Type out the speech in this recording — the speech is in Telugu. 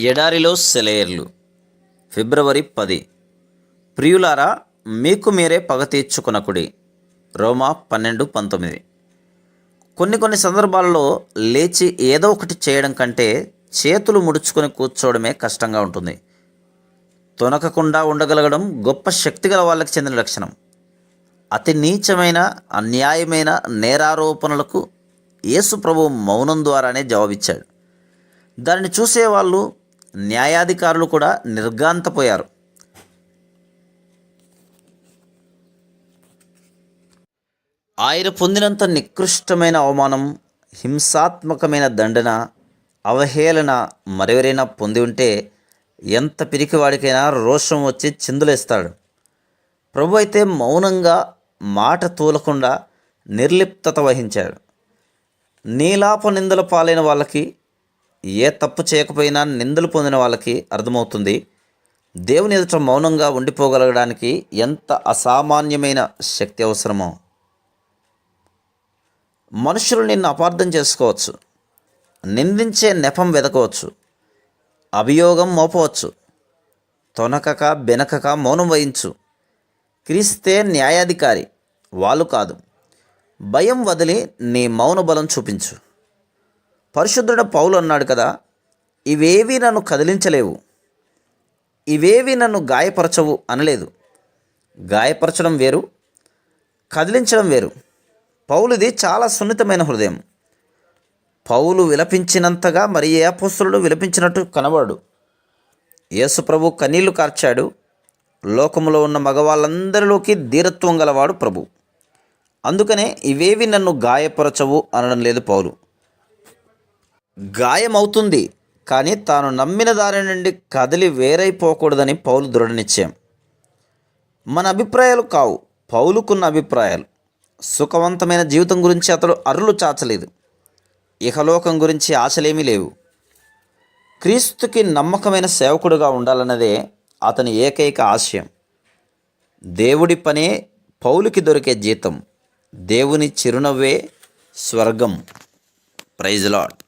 ఎడారిలో సెలయర్లు. ఫిబ్రవరి పది. ప్రియులారా మీకు మీరే పగ తీర్చుకునకుడి. రోమా పన్నెండు పంతొమ్మిది. కొన్ని కొన్ని సందర్భాల్లో లేచి ఏదో ఒకటి చేయడం కంటే చేతులు ముడుచుకొని కూర్చోవడమే కష్టంగా ఉంటుంది. తొనకకుండా ఉండగలగడం గొప్ప శక్తి గల వాళ్ళకి చెందిన లక్షణం. అతి నీచమైన అన్యాయమైన నేరారోపణలకు యేసు ప్రభు మౌనం ద్వారానే జవాబిచ్చాడు. దానిని చూసేవాళ్ళు న్యాయాధికారులు కూడా నిర్గాంతపోయారు ఆయన పొందినంత నికృష్టమైన అవమానం హింసాత్మకమైన దండన అవహేళన మరెవరైనా పొంది ఉంటే ఎంత పిరికివాడికైనా రోషం వచ్చి చిందులేస్తాడు. ప్రభు అయితే మౌనంగా మాట తూలకుండా నిర్లిప్తత వహించాడు. నీలాప నిందల పాలైన వాళ్ళకి ఏ తప్పు చేయకపోయినా నిందలు పొందిన వాళ్ళకి అర్థమవుతుంది. దేవుని ఎదుట మౌనంగా ఉండిపోగలగడానికి ఎంత అసామాన్యమైన శక్తి అవసరమో. మనుషులు నిన్ను అపార్థం చేసుకోవచ్చు. నిందించే నెపం వెదకవచ్చు. అభియోగం మోపవచ్చు. తొనకక బెనకక మౌనం వహించు. క్రీస్తే న్యాయాధికారి వాళ్ళు కాదు. భయం వదిలి నీ మౌన బలం చూపించు. పరిశుద్ధుడ పౌలు అన్నాడు కదా ఇవేవి నన్ను కదిలించలేవు ఇవేవి నన్ను గాయపరచవు అనలేదు. గాయపరచడం వేరు కదిలించడం వేరు. పౌలుది చాలా సున్నితమైన హృదయం. పౌలు విలపించినంతగా మరి ఏ అపోస్తులు విలపించినట్టు కనబడు యేసుప్రభు కన్నీళ్ళు కార్చాడు. లోకములో ఉన్న మగవాళ్ళందరిలోకి ధీరత్వం గలవాడు ప్రభు. అందుకనే ఇవేవి నన్ను గాయపరచవు అనడం లేదు పౌలు. గాయమవుతుంది. కానీ తాను నమ్మిన దారి నుండి కదిలి వేరైపోకూడదని పౌలు దృఢనిశ్చయం. మన అభిప్రాయాలు కావు. పౌలుకున్న అభిప్రాయాలు. సుఖవంతమైన జీవితం గురించి అతడు అరులు చాచలేదు. ఇహలోకం గురించి ఆశలేమీ లేవు. క్రీస్తుకి నమ్మకమైన సేవకుడుగా ఉండాలన్నదే అతని ఏకైక ఆశయం. దేవుడి పనే పౌలుకి దొరికే జీతం. దేవుని చిరునవ్వే స్వర్గం. Praise lord